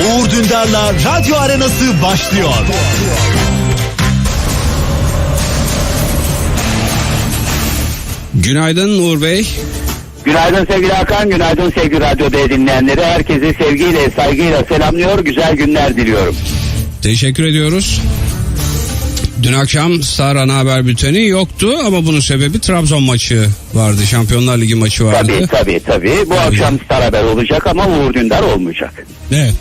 Uğur Dündar'la Radyo Arenası başlıyor. Günaydın Uğur Bey. Günaydın sevgili Hakan, günaydın sevgili Radyo D dinleyenleri. Herkese sevgiyle, saygıyla selamlıyor, güzel günler diliyorum. Teşekkür ediyoruz. Dün akşam Star Ana Haber Bülteni yoktu ama bunun sebebi Trabzon maçı vardı. Şampiyonlar Ligi maçı vardı. Tabii tabii tabii. Bu akşam Star Haber olacak ama Uğur Dündar olmayacak. Evet.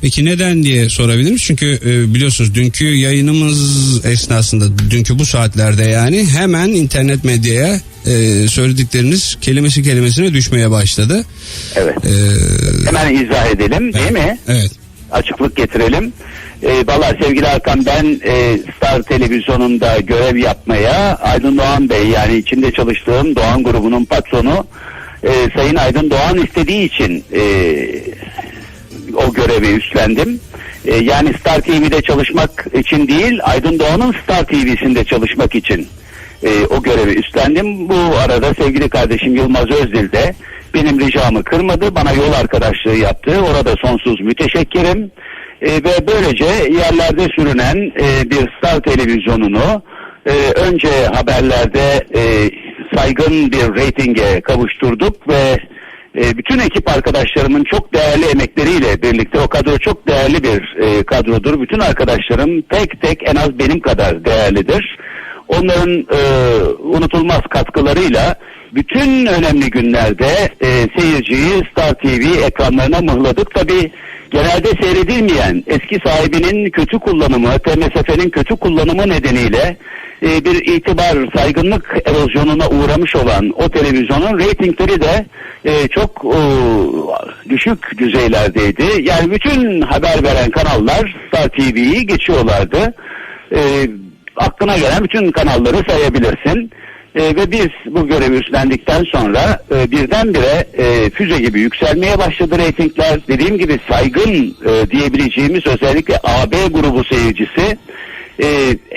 Peki neden diye sorabiliriz? Çünkü e, biliyorsunuz dünkü yayınımız esnasında dünkü bu saatlerde yani hemen internet medyaya e, söyledikleriniz kelimesi kelimesine düşmeye başladı. Evet. E, Hemen izah edelim değil mi? Evet. Açıklık getirelim. Ee, Valla sevgili Hakan ben e, Star Televizyonu'nda görev yapmaya Aydın Doğan Bey yani içinde çalıştığım Doğan grubunun patronu e, Sayın Aydın Doğan istediği için e, o görevi üstlendim. E, yani Star TV'de çalışmak için değil Aydın Doğan'ın Star TV'sinde çalışmak için e, o görevi üstlendim. Bu arada sevgili kardeşim Yılmaz Özdil de benim ricamı kırmadı. Bana yol arkadaşlığı yaptı. Orada sonsuz müteşekkirim. E, ve böylece yerlerde sürünen e, bir Star televizyonunu e, önce haberlerde e, saygın bir reytinge kavuşturduk ve e, bütün ekip arkadaşlarımın çok değerli emekleriyle birlikte o kadro çok değerli bir e, kadrodur. Bütün arkadaşlarım tek tek en az benim kadar değerlidir. Onların e, unutulmaz katkılarıyla bütün önemli günlerde e, seyirciyi Star TV ekranlarına mıhladık. Tabi genelde seyredilmeyen eski sahibinin kötü kullanımı, TMSF'nin kötü kullanımı nedeniyle e, bir itibar, saygınlık erozyonuna uğramış olan o televizyonun reytingleri de e, çok e, düşük düzeylerdeydi. Yani bütün haber veren kanallar Star TV'yi geçiyorlardı. E, aklına gelen bütün kanalları sayabilirsin. E, ve biz bu görevi üstlendikten sonra e, birdenbire e, füze gibi yükselmeye başladı reytingler. Dediğim gibi saygın e, diyebileceğimiz özellikle AB grubu seyircisi e,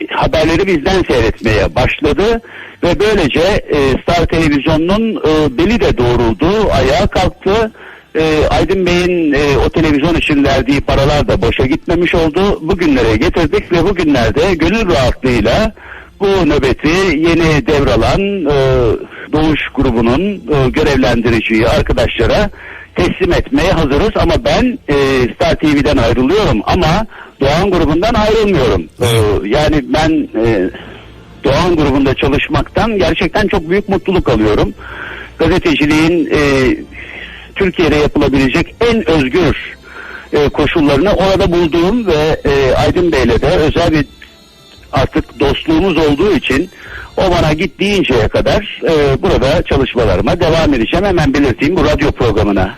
haberleri bizden seyretmeye başladı ve böylece e, Star Televizyonu'nun e, beli de doğruldu, ayağa kalktı. E, Aydın Bey'in e, o televizyon için verdiği paralar da boşa gitmemiş oldu. Bugünlere getirdik ve bugünlerde gönül rahatlığıyla bu nöbeti yeni devralan e, Doğuş grubunun e, görevlendiriciyi arkadaşlara teslim etmeye hazırız ama ben e, Star TV'den ayrılıyorum ama Doğan grubundan ayrılmıyorum. E, yani ben e, Doğan grubunda çalışmaktan gerçekten çok büyük mutluluk alıyorum. Gazeteciliğin e, Türkiye'de yapılabilecek en özgür e, koşullarını orada bulduğum ve e, Aydın Bey'le de özel bir artık dostluğumuz olduğu için o bana git deyinceye kadar e, burada çalışmalarıma devam edeceğim. Hemen belirteyim bu radyo programına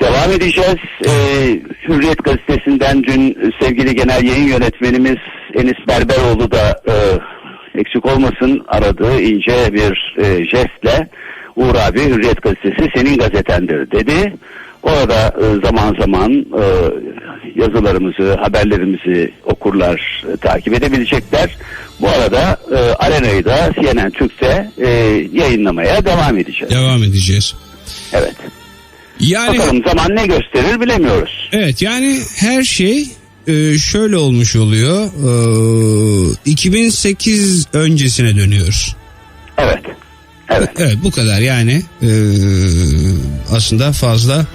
devam edeceğiz. E, Hürriyet gazetesinden dün sevgili genel yayın yönetmenimiz Enis Berberoğlu da e, eksik olmasın aradığı ince bir e, jestle Uğur abi Hürriyet gazetesi senin gazetendir dedi. Orada e, zaman zaman e, yazılarımızı, haberlerimizi okurlar, e, takip edebilecekler. Bu arada Arena'yı da CNN Türk'te yayınlamaya devam edeceğiz. Devam edeceğiz. Evet. Yani Bakalım zaman ne gösterir bilemiyoruz. evet yani her şey e, şöyle olmuş oluyor. E, 2008 öncesine dönüyoruz. Evet. Evet. Evet bu kadar yani e, aslında fazla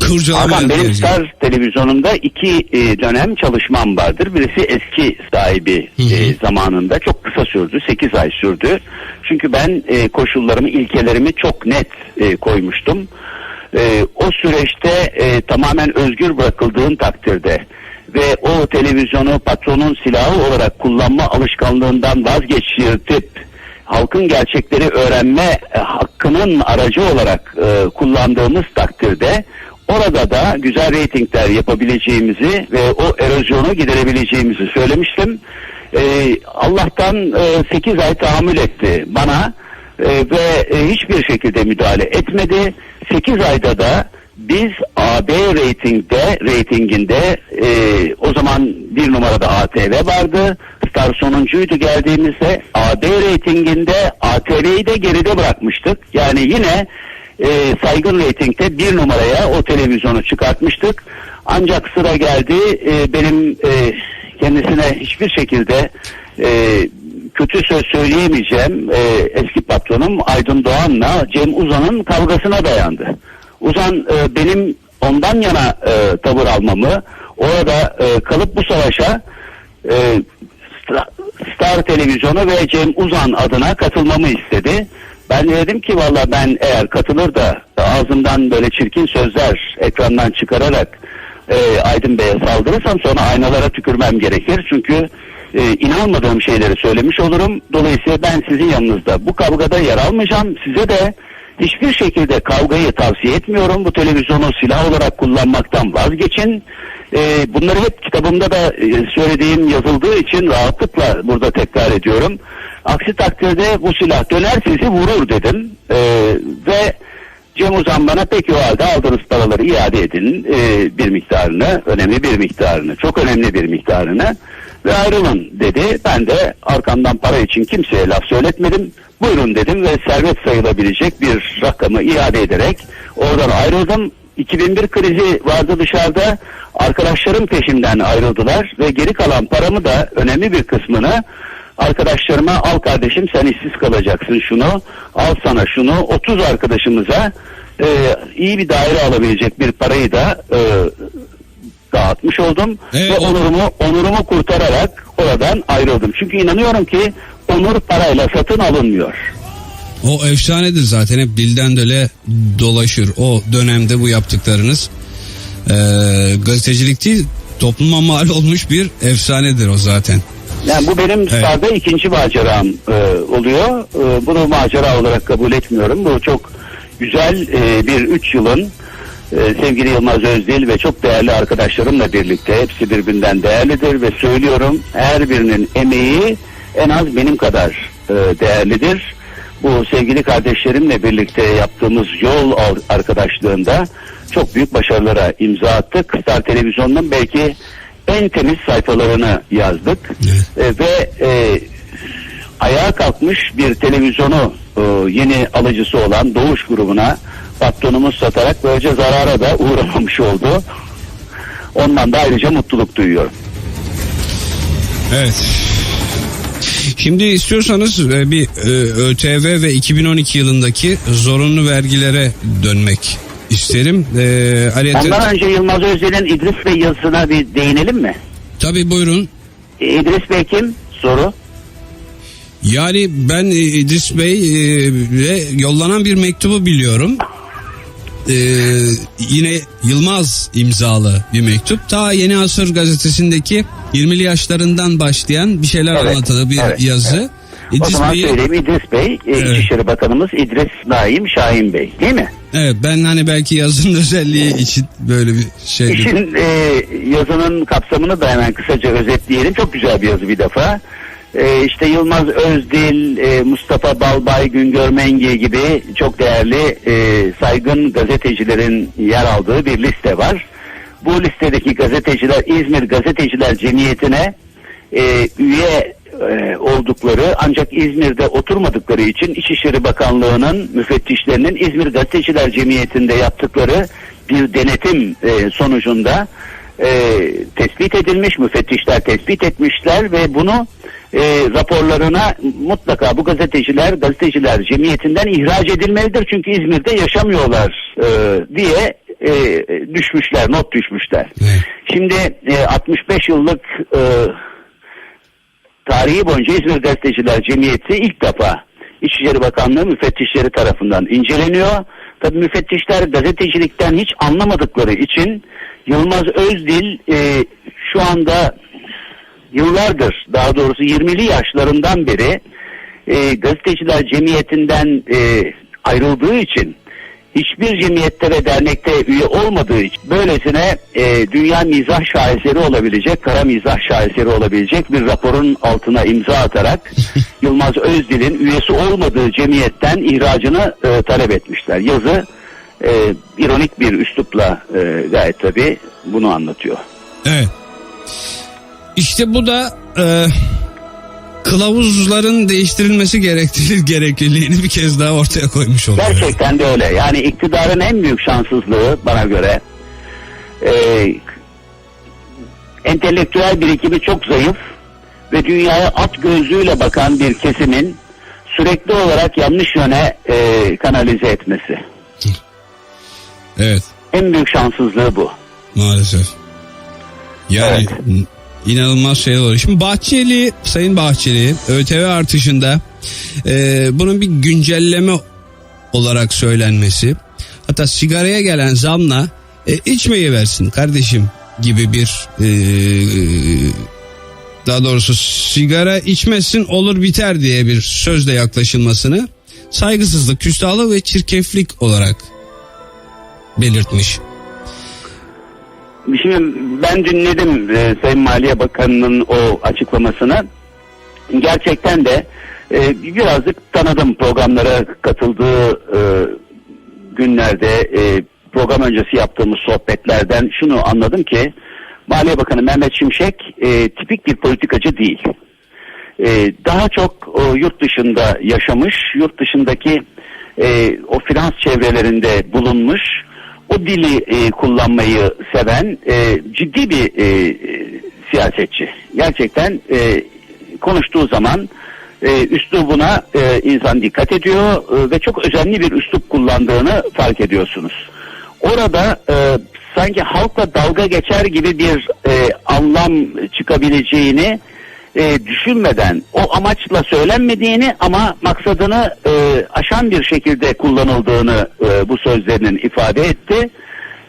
kurcalamayalım. Hakan benim. Star televizyonunda iki e, dönem çalışmam vardır. Birisi eski sahibi Hı hı. e, zamanında çok kısa sürdü. 8 ay sürdü. Çünkü ben e, koşullarımı, ilkelerimi çok net e, koymuştum. E, o süreçte e, tamamen özgür bırakıldığın takdirde ve o televizyonu patronun silahı olarak kullanma alışkanlığından vazgeçirtip halkın gerçekleri öğrenme e, hakkının aracı olarak e, kullandığımız takdirde orada da güzel reytingler yapabileceğimizi ve o erozyonu giderebileceğimizi söylemiştim. E, Allah'tan e, 8 ay tahammül etti bana e, ve e, hiçbir şekilde müdahale etmedi. 8 ayda da biz AB reytingde reytinginde e, o zaman bir numarada ATV vardı. Star sonuncuydu geldiğimizde. AB reytinginde ATV'yi de geride bırakmıştık. Yani yine e, saygın reytingde bir numaraya o televizyonu çıkartmıştık. Ancak sıra geldi e, benim e, kendisine hiçbir şekilde e, kötü söz söyleyemeyeceğim e, eski patronum Aydın Doğan'la Cem Uzan'ın kavgasına dayandı. Uzan e, benim ondan yana e, tavır almamı orada e, kalıp bu savaşa e, Star Televizyonu ve Cem Uzan adına katılmamı istedi. Ben de dedim ki valla ben eğer katılır da ağzımdan böyle çirkin sözler ekrandan çıkararak e, Aydın Bey'e saldırırsam sonra aynalara tükürmem gerekir. Çünkü e, inanmadığım şeyleri söylemiş olurum. Dolayısıyla ben sizin yanınızda bu kavgada yer almayacağım. Size de hiçbir şekilde kavgayı tavsiye etmiyorum. Bu televizyonu silah olarak kullanmaktan vazgeçin. E, bunları hep kitabımda da e, söylediğim yazıldığı için rahatlıkla burada tekrar ediyorum. Aksi takdirde bu silah döner sizi vurur dedim. E, ve Cem Uzan bana peki o halde aldığınız paraları iade edin e, bir miktarını, önemli bir miktarını, çok önemli bir miktarını ve ayrılın dedi. Ben de arkamdan para için kimseye laf söyletmedim. Buyurun dedim ve servet sayılabilecek bir rakamı iade ederek oradan ayrıldım. 2001 krizi vardı dışarıda. Arkadaşlarım peşimden ayrıldılar ve geri kalan paramı da önemli bir kısmını arkadaşlarıma al kardeşim sen işsiz kalacaksın şunu al sana şunu 30 arkadaşımıza e, iyi bir daire alabilecek bir parayı da e, dağıtmış oldum Evet, ve onurumu onurumu kurtararak oradan ayrıldım. Çünkü inanıyorum ki onur parayla satın alınmıyor. O efsanedir zaten hep dilden dile dolaşır. O dönemde bu yaptıklarınız e, gazetecilik değil topluma mal olmuş bir efsanedir o zaten. Yani bu benim Star'da ikinci maceram e, oluyor. E, bunu macera olarak kabul etmiyorum. Bu çok güzel e, bir üç yılın e, sevgili Yılmaz Özdil ve çok değerli arkadaşlarımla birlikte hepsi birbirinden değerlidir ve söylüyorum her birinin emeği en az benim kadar e, değerlidir. Bu sevgili kardeşlerimle birlikte yaptığımız yol arkadaşlığında çok büyük başarılara imza attık. Star Televizyonu'nun belki en temiz sayfalarını yazdık E, ve e, ayağa kalkmış bir televizyonu e, yeni alıcısı olan Doğuş grubuna patronumuz satarak böylece zarara da uğramamış oldu. Ondan da ayrıca mutluluk duyuyorum. Evet. Şimdi istiyorsanız e, bir e, ÖTV ve 2012 yılındaki zorunlu vergilere dönmek isterim. E, ayrıca- Ondan önce Yılmaz Özdil'in İdris Bey yazısına bir değinelim mi? Tabii buyurun. E, İdris Bey kim? Soru. Yani ben İdris Bey e, ve yollanan bir mektubu biliyorum. E, yine Yılmaz imzalı bir mektup. Ta Yeni Asır gazetesindeki 20'li yaşlarından başlayan bir şeyler Evet, anlatılı bir evet, yazı. O İdris zaman Bey'i- söyleyeyim İdris Bey, e, Evet. İçişleri Bakanımız İdris Naim Şahin Bey değil mi? Evet ben hani belki yazının özelliği için böyle bir şey. İşin e, yazının kapsamını da hemen kısaca özetleyelim. Çok güzel bir yazı bir defa. E, işte Yılmaz Özdil, e, Mustafa Balbay, Güngör Mengi gibi çok değerli e, saygın gazetecilerin yer aldığı bir liste var. Bu listedeki gazeteciler İzmir Gazeteciler Cemiyeti'ne e, üye e, oldukları ancak İzmir'de oturmadıkları için İçişleri Bakanlığı'nın müfettişlerinin İzmir Gazeteciler Cemiyeti'nde yaptıkları bir denetim e, sonucunda e, tespit edilmiş, müfettişler tespit etmişler ve bunu e, raporlarına mutlaka bu gazeteciler gazeteciler cemiyetinden ihraç edilmelidir çünkü İzmir'de yaşamıyorlar e, diye e, düşmüşler, not düşmüşler. Evet. Şimdi e, 65 yıllık e, tarihi boyunca İzmir Gazeteciler Cemiyeti ilk defa İçişleri Bakanlığı müfettişleri tarafından inceleniyor. Tabii müfettişler gazetecilikten hiç anlamadıkları için Yılmaz Özdil e, şu anda yıllardır daha doğrusu 20'li yaşlarından beri e, gazeteciler cemiyetinden e, ayrıldığı için hiçbir cemiyette ve dernekte üye olmadığı için böylesine e, dünya mizah şaheseri olabilecek, kara mizah şaheseri olabilecek bir raporun altına imza atarak Yılmaz Özdil'in üyesi olmadığı cemiyetten ihracını e, talep etmişler. Yazı e, ironik bir üslupla e, gayet tabii bunu anlatıyor. Evet. İşte bu da e, kılavuzların değiştirilmesi gerektiği gerekliliğini bir kez daha ortaya koymuş oluyor. Gerçekten de öyle. Yani iktidarın en büyük şanssızlığı bana göre e, entelektüel birikimi çok zayıf ve dünyaya at gözlüğüyle bakan bir kesimin sürekli olarak yanlış yöne e, kanalize etmesi. Evet En büyük şanssızlığı bu. maalesef. Yani Evet. İnanılmaz şeyler oluyor. Şimdi Bahçeli, Sayın Bahçeli ÖTV artışında e, bunun bir güncelleme olarak söylenmesi hatta sigaraya gelen zamla e, içmeyi versin kardeşim gibi bir e, daha doğrusu sigara içmezsin olur biter diye bir sözle yaklaşılmasını saygısızlık, küstahlık ve çirkeflik olarak belirtmiş. Şimdi ben dinledim e, Sayın Maliye Bakanı'nın o açıklamasını. Gerçekten de e, birazcık tanıdım programlara katıldığı e, günlerde e, program öncesi yaptığımız sohbetlerden şunu anladım ki Maliye Bakanı Mehmet Şimşek e, tipik bir politikacı değil. E, daha çok o, yurt dışında yaşamış, yurt dışındaki e, o finans çevrelerinde bulunmuş, o dili e, kullanmayı seven e, ciddi bir e, siyasetçi. Gerçekten e, konuştuğu zaman e, üslubuna e, insan dikkat ediyor e, ve çok özenli bir üslup kullandığını fark ediyorsunuz. Orada e, sanki halkla dalga geçer gibi bir e, anlam çıkabileceğini e, düşünmeden o amaçla söylenmediğini ama maksadını e, aşan bir şekilde kullanıldığını e, bu sözlerinin ifade etti.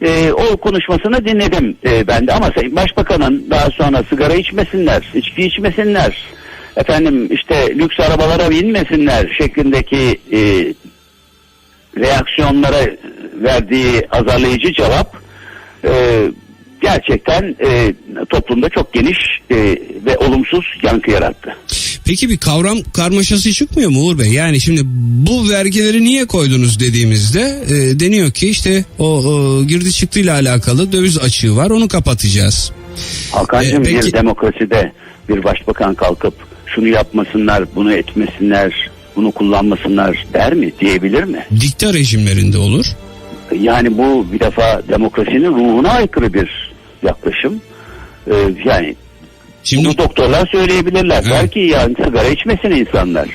E, o konuşmasını dinledim e, ben de ama Sayın Başbakan'ın daha sonra sigara içmesinler, içki içmesinler, efendim işte lüks arabalara binmesinler şeklindeki e, reaksiyonlara verdiği azarlayıcı cevap e, gerçekten e, toplumda çok geniş e, ve olumsuz yankı yarattı. Peki bir kavram karmaşası çıkmıyor mu Uğur Bey? Yani şimdi bu vergileri niye koydunuz dediğimizde e, deniyor ki işte o, o girdi çıktıyla alakalı döviz açığı var onu kapatacağız. Hakan'cığım E, peki- bir demokraside bir başbakan kalkıp şunu yapmasınlar, bunu etmesinler, bunu kullanmasınlar der mi, diyebilir mi? Dikta rejimlerinde olur. Yani bu bir defa demokrasinin ruhuna aykırı bir yaklaşım. Ee, yani Şimdi bunu doktorlar söyleyebilirler. Der ki yani sigara içmesin insanlar.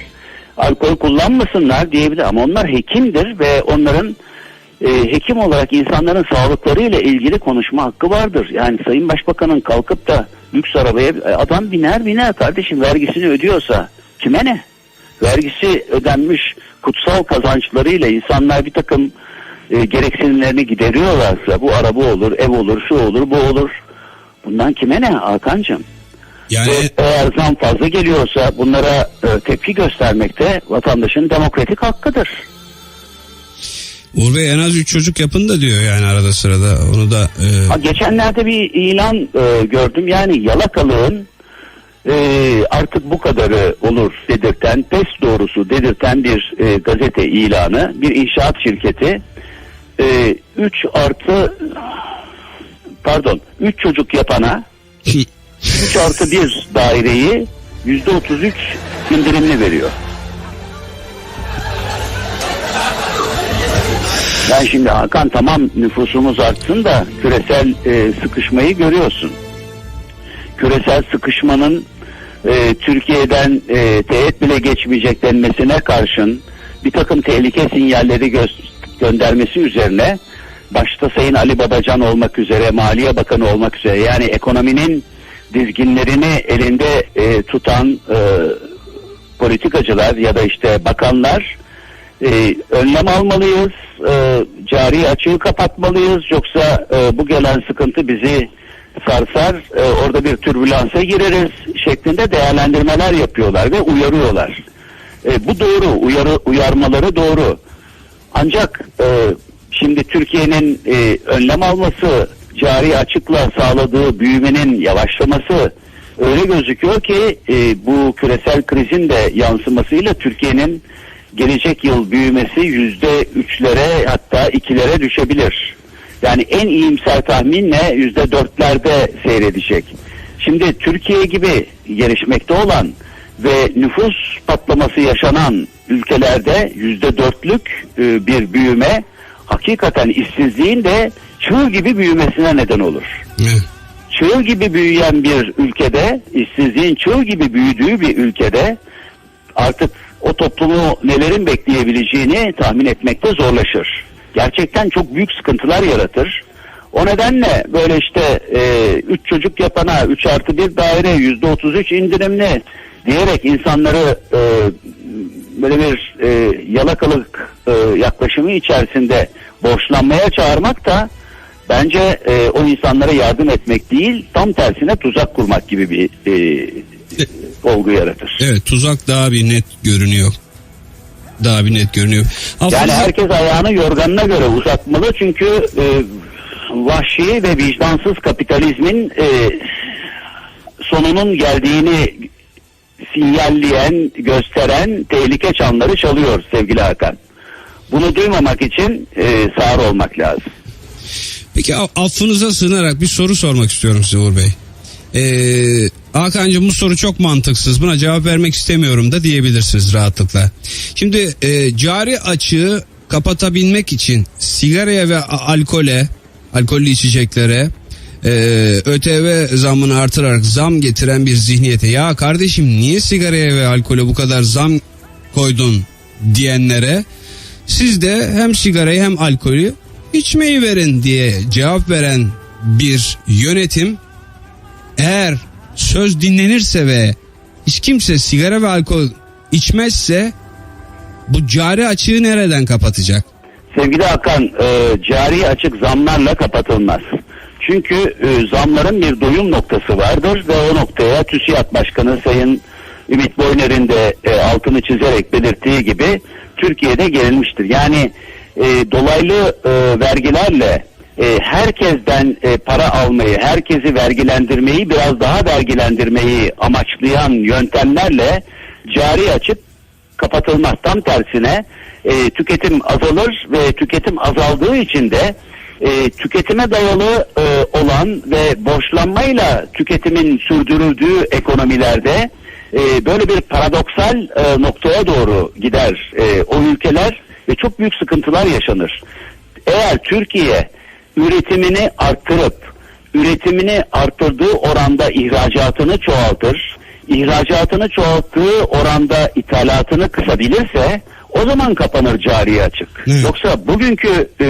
Alkol kullanmasınlar diyebilir ama onlar hekimdir ve onların e, hekim olarak insanların sağlıklarıyla ilgili konuşma hakkı vardır. Yani Sayın Başbakan'ın kalkıp da lüks arabaya e, adam biner biner kardeşim vergisini ödüyorsa kime ne? Vergisi ödenmiş kutsal kazançlarıyla insanlar bir takım e, gereksinimlerini gideriyorlarsa bu araba olur, ev olur, şu olur, bu olur. Bundan kime ne Hakan'cığım? yani eğer zam fazla geliyorsa bunlara e, tepki göstermekte vatandaşın demokratik hakkıdır. Uğur Bey en az 3 çocuk yapın da diyor yani arada sırada onu da e, Ha, geçenlerde bir ilan e, gördüm yani yalakalığın e, artık bu kadarı olur dedirten, pes doğrusu dedirten bir e, gazete ilanı, bir inşaat şirketi 3 artı pardon 3 çocuk yapana 3 artı 1 daireyi yüzde 33 indirimli veriyor. Ben şimdi Hakan tamam nüfusumuz artsın da küresel e, sıkışmayı görüyorsun. Küresel sıkışmanın e, Türkiye'den e, teğet bile geçmeyecek denmesine karşın bir takım tehlike sinyalleri gö- göndermesi üzerine başta Sayın Ali Babacan olmak üzere Maliye Bakanı olmak üzere yani ekonominin dizginlerini elinde e, tutan e, politikacılar ya da işte bakanlar e, önlem almalıyız, e, cari açığı kapatmalıyız yoksa e, bu gelen sıkıntı bizi sarsar, e, orada bir türbülansa gireriz şeklinde değerlendirmeler yapıyorlar ve uyarıyorlar. E, bu doğru, uyarı, uyarmaları doğru. Ancak e, şimdi Türkiye'nin e, önlem alması, cari açıkla sağladığı büyümenin yavaşlaması öyle gözüküyor ki e, bu küresel krizin de yansımasıyla Türkiye'nin gelecek yıl büyümesi yüzde üçlere hatta ikilere düşebilir. Yani en iyimser tahminle yüzde dörtlerde seyredecek. Şimdi Türkiye gibi gelişmekte olan ve nüfus patlaması yaşanan ülkelerde yüzde dörtlük e, bir büyüme hakikaten işsizliğin de çığ gibi büyümesine neden olur. Evet. Çığ gibi büyüyen bir ülkede, işsizliğin çığ gibi büyüdüğü bir ülkede artık o toplumu nelerin bekleyebileceğini tahmin etmekte zorlaşır. Gerçekten çok büyük sıkıntılar yaratır. O nedenle böyle işte e, üç çocuk yapana 3 artı bir daire yüzde 33 indirimli diyerek insanları e, böyle bir e, yalakalık e, yaklaşımı içerisinde borçlanmaya çağırmak da bence e, o insanlara yardım etmek değil tam tersine tuzak kurmak gibi bir e, olgu yaratır. Evet tuzak daha bir net görünüyor. Daha bir net görünüyor. Yani Affınıza- herkes ayağını yorganına göre uzatmalı çünkü e, vahşi ve vicdansız kapitalizmin e, sonunun geldiğini sinyalleyen, gösteren tehlike çanları çalıyor sevgili Hakan. Bunu duymamak için e, sağır olmak lazım. Peki affınıza sığınarak bir soru sormak istiyorum size Uğur Bey. Ee, Hakan'cığım bu soru çok mantıksız buna cevap vermek istemiyorum da diyebilirsiniz rahatlıkla. Şimdi e, cari açığı kapatabilmek için sigaraya ve alkole, alkollü içeceklere e, ÖTV zamını artırarak zam getiren bir zihniyete ya kardeşim niye sigaraya ve alkole bu kadar zam koydun diyenlere siz de hem sigarayı hem alkolü içmeyi verin diye cevap veren bir yönetim eğer söz dinlenirse ve hiç kimse sigara ve alkol içmezse bu cari açığı nereden kapatacak? Sevgili Hakan, e, cari açık zamlarla kapatılmaz. Çünkü e, zamların bir doyum noktası vardır ve o noktaya TÜSİAD Başkanı Sayın Ümit Boyner'in de e, altını çizerek belirttiği gibi Türkiye'de gelinmiştir. Yani e, dolaylı e, vergilerle e, herkesten e, para almayı, herkesi vergilendirmeyi, biraz daha vergilendirmeyi amaçlayan yöntemlerle cari açık kapatılmaz. Tam tersine e, tüketim azalır ve tüketim azaldığı için de e, tüketime dayalı e, olan ve borçlanmayla tüketimin sürdürüldüğü ekonomilerde e, böyle bir paradoksal e, noktaya doğru gider e, o ülkeler ve çok büyük sıkıntılar yaşanır. Eğer Türkiye üretimini arttırıp üretimini arttırdığı oranda ihracatını çoğaltır, ihracatını çoğalttığı oranda ithalatını kısabilirse o zaman kapanır cari açık. Evet. Yoksa bugünkü e,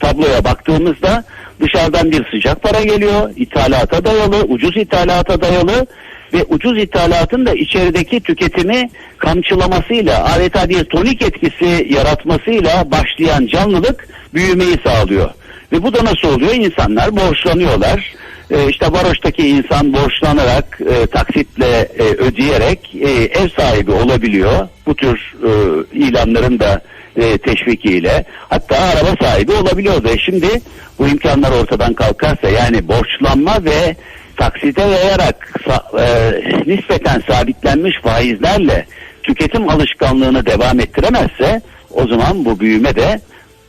tabloya baktığımızda dışarıdan bir sıcak para geliyor, ithalata dayalı, ucuz ithalata dayalı ve ucuz ithalatın da içerideki tüketimi kamçılamasıyla adeta bir tonik etkisi yaratmasıyla başlayan canlılık büyümeyi sağlıyor. Ve bu da nasıl oluyor? İnsanlar borçlanıyorlar. Ee, işte varoştaki insan borçlanarak e, taksitle e, ödeyerek e, ev sahibi olabiliyor. Bu tür e, ilanların da e, teşvikiyle hatta araba sahibi olabiliyordu. E şimdi bu imkanlar ortadan kalkarsa yani borçlanma ve taksite yayarak e, nispeten sabitlenmiş faizlerle tüketim alışkanlığını devam ettiremezse o zaman bu büyüme de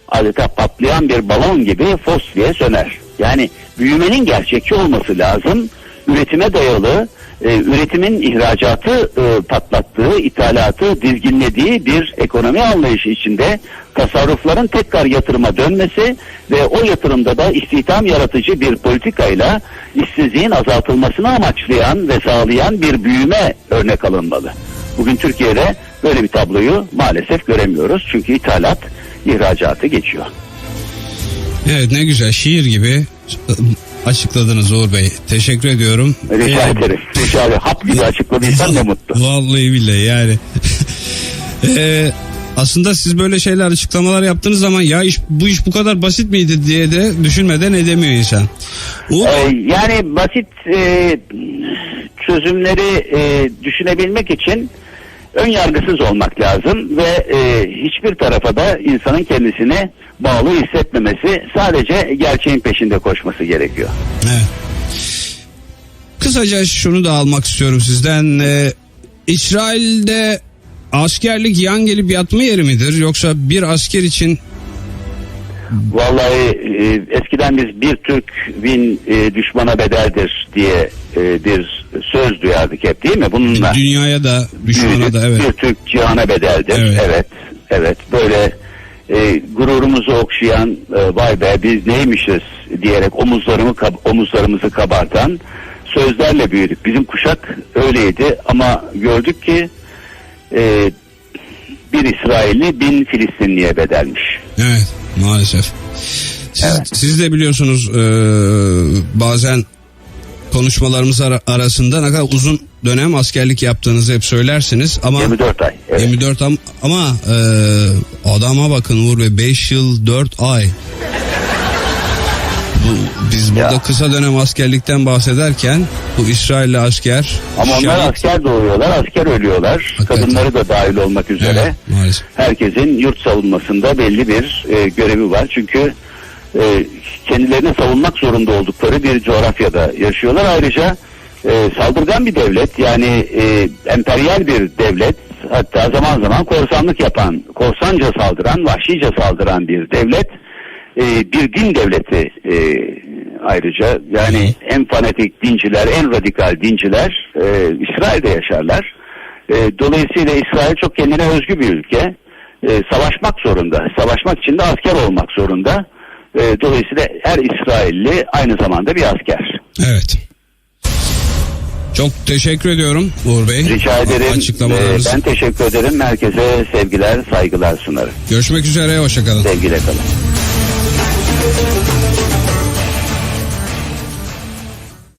adeta patlayan bir balon gibi fos diye söner. Yani büyümenin gerçekçi olması lazım. Üretime dayalı, e, üretimin ihracatı e, patlattığı, ithalatı dizginlediği bir ekonomi anlayışı içinde tasarrufların tekrar yatırıma dönmesi ve o yatırımda da istihdam yaratıcı bir politikayla işsizliğin azaltılmasını amaçlayan ve sağlayan bir büyüme örnek alınmalı. Bugün Türkiye'de böyle bir tabloyu maalesef göremiyoruz. Çünkü ithalat ihracatı geçiyor. Evet ne güzel şiir gibi açıkladınız Uğur Bey. Teşekkür ediyorum. Rica Ee, ederim. Rica ederim. Hap gibi açıkladıysan ne mutlu. Vallahi billahi yani. Ee, aslında siz böyle şeyler açıklamalar yaptığınız zaman ya iş, bu iş bu kadar basit miydi diye de düşünmeden edemiyor insan. Uğur, Ee, yani basit e, çözümleri e, düşünebilmek için ön yargısız olmak lazım ve e, hiçbir tarafa da insanın kendisini bağlı hissetmemesi sadece gerçeğin peşinde koşması gerekiyor. Evet. Kısaca şunu da almak istiyorum sizden. Ee, İsrail'de askerlik yan gelip yatma yeri midir? Yoksa bir asker için Vallahi e, eskiden biz bir Türk bin e, düşmana bedeldir diye e, bir söz duyardık hep değil mi? Bununla Dünyaya da düşmana büyüdük. da evet. Bir Türk cihana bedeldir. Evet. Evet. Evet. Böyle e, gururumuzu okşayan e, vay be biz neymişiz diyerek omuzlarımı omuzlarımızı kabartan sözlerle büyüdük. Bizim kuşak öyleydi ama gördük ki e, bir İsrailli bin Filistinliye bedelmiş. Evet maalesef. Siz, siz de biliyorsunuz e, bazen konuşmalarımız ara- arasında ne kadar uzun dönem askerlik yaptığınızı hep söylersiniz ama 24 ay. Evet. 24 am- ama e, adama bakın Uğur Bey 5 yıl 4 ay. Bu, biz burada Ya. kısa dönem askerlikten bahsederken bu İsrailli asker Ama onlar şehit- asker doğuyorlar, asker ölüyorlar. Hakikaten. Kadınları da dahil olmak üzere. Evet, maalesef. Herkesin yurt savunmasında belli bir e, görevi var. Çünkü e, kendilerini savunmak zorunda oldukları bir coğrafyada yaşıyorlar. Ayrıca e, saldırgan bir devlet yani e, emperyal bir devlet hatta zaman zaman korsanlık yapan, korsanca saldıran, vahşice saldıran bir devlet. E, bir din devleti e, ayrıca yani en fanatik dinciler, en radikal dinciler e, İsrail'de yaşarlar. E, dolayısıyla İsrail çok kendine özgü bir ülke. E, savaşmak zorunda. Savaşmak için de asker olmak zorunda. E, dolayısıyla her İsrailli aynı zamanda bir asker. Evet. Çok teşekkür ediyorum Uğur Bey. Rica ederim. Açıklamalarınız. E, ben teşekkür ederim. Herkese sevgiler, saygılar sunarım. Görüşmek üzere, hoşçakalın. Sevgiyle kalın.